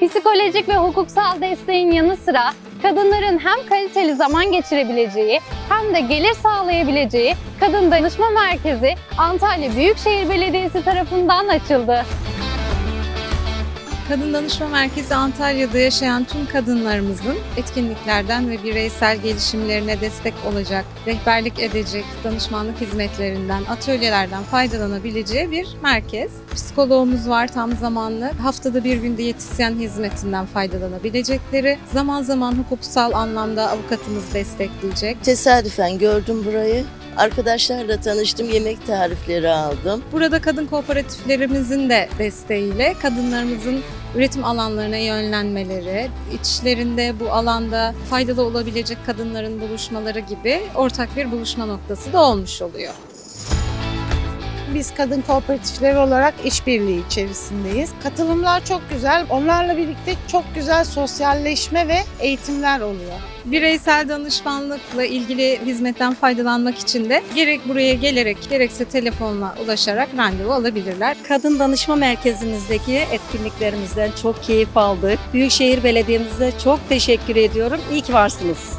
Psikolojik ve hukuksal desteğin yanı sıra kadınların hem kaliteli zaman geçirebileceği hem de gelir sağlayabileceği Kadın Danışma Merkezi Antalya Büyükşehir Belediyesi tarafından açıldı. Kadın Danışma Merkezi Antalya'da yaşayan tüm kadınlarımızın etkinliklerden ve bireysel gelişimlerine destek olacak, rehberlik edecek danışmanlık hizmetlerinden, atölyelerden faydalanabileceği bir merkez. Psikoloğumuz var tam zamanlı. Haftada bir gün diyetisyen hizmetinden faydalanabilecekleri. Zaman zaman hukuksal anlamda avukatımız destekleyecek. Tesadüfen gördüm burayı. Arkadaşlarla tanıştım, yemek tarifleri aldım. Burada kadın kooperatiflerimizin de desteğiyle kadınlarımızın üretim alanlarına yönlenmeleri, içlerinde bu alanda faydalı olabilecek kadınların buluşmaları gibi ortak bir buluşma noktası da olmuş oluyor. Biz kadın kooperatifleri olarak işbirliği içerisindeyiz. Katılımlar çok güzel. Onlarla birlikte çok güzel sosyalleşme ve eğitimler oluyor. Bireysel danışmanlıkla ilgili hizmetten faydalanmak için de gerek buraya gelerek gerekse telefonla ulaşarak randevu alabilirler. Kadın Danışma Merkezimizdeki etkinliklerimizden çok keyif aldık. Büyükşehir Belediye'mize çok teşekkür ediyorum. İyi ki varsınız.